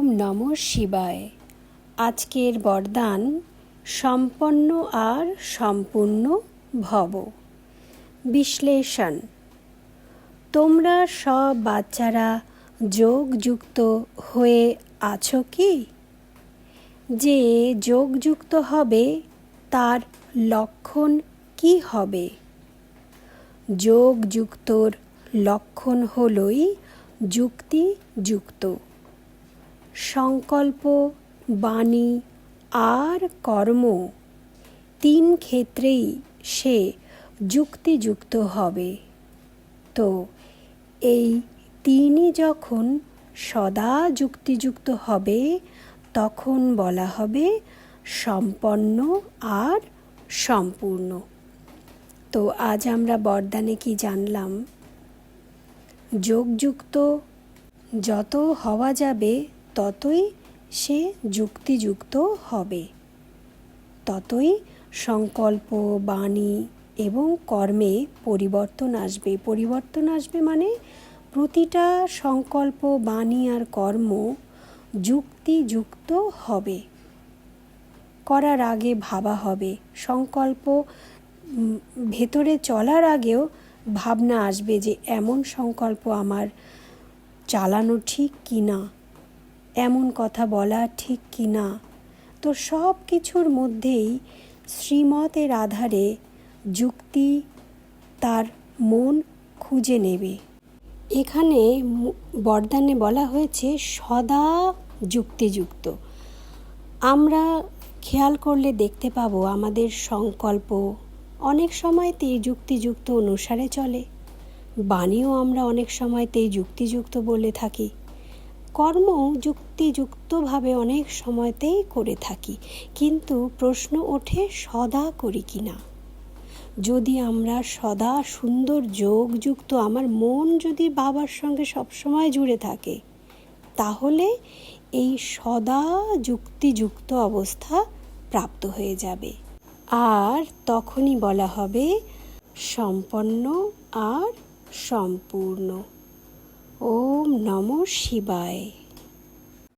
ওম নম শিবায়। আজকের বরদান সম্পন্ন আর সম্পূর্ণ ভব। বিশ্লেষণ। তোমরা সব বাচ্চারা যোগযুক্ত হয়ে আছো কি? যে যোগযুক্ত হবে, তার লক্ষণ কি হবে? যোগযুক্তর লক্ষণ হলই যুক্তিযুক্ত। সংকল্প, বাণী আর কর্ম তিন ক্ষেত্রেই সে যুক্তিযুক্ত হবে। তো এই তিনই যখন সদা যুক্তিযুক্ত হবে, তখন বলা হবে সম্পন্ন আর সম্পূর্ণ। তো আজ আমরা বরদানে কি জানলাম? যোগযুক্ত যত হওয়া যাবে ততই সে যুক্তিযুক্ত হবে। ততই সংকল্প, বাণী এবং কর্মে পরিবর্তন আসবে। পরিবর্তন আসবে মানে প্রতিটা সংকল্প, বাণী আর কর্ম যুক্তিযুক্ত হবে। করার আগে ভাবা হবে। সংকল্প ভেতরে চলার আগেও ভাবনা আসবে যে এমন সংকল্প আমার চালানো ঠিক কি না এমন কথা বলা ঠিক কি না? তো সব কিছুর মধ্যেই শ্রীমতের আধারে যুক্তি তার মন খুঁজে নেবে। এখানে বরদানে বলা হয়েছে, সদা যুক্তিযুক্ত। আমরা খেয়াল করলে দেখতে পাবো আমাদের সংকল্প অনেক সময়তেই যুক্তিযুক্ত অনুসারে চলে। বাণীও আমরা অনেক সময়তেই যুক্তিযুক্ত বলে থাকি। কর্ম যুক্তিযুক্তভাবে অনেক সময়তেই করে থাকি, কিন্তু প্রশ্ন ওঠে সদা করি কি না? যদি আমরা সদা সুন্দর যোগযুক্ত আমার মন যদি বাবার সঙ্গে সবসময় জুড়ে থাকে, তাহলে এই সদা যুক্তিযুক্ত অবস্থা প্রাপ্ত হয়ে যাবে। আর তখনই বলা হবে সম্পন্ন আর সম্পূর্ণ। ওম নম শিবায়।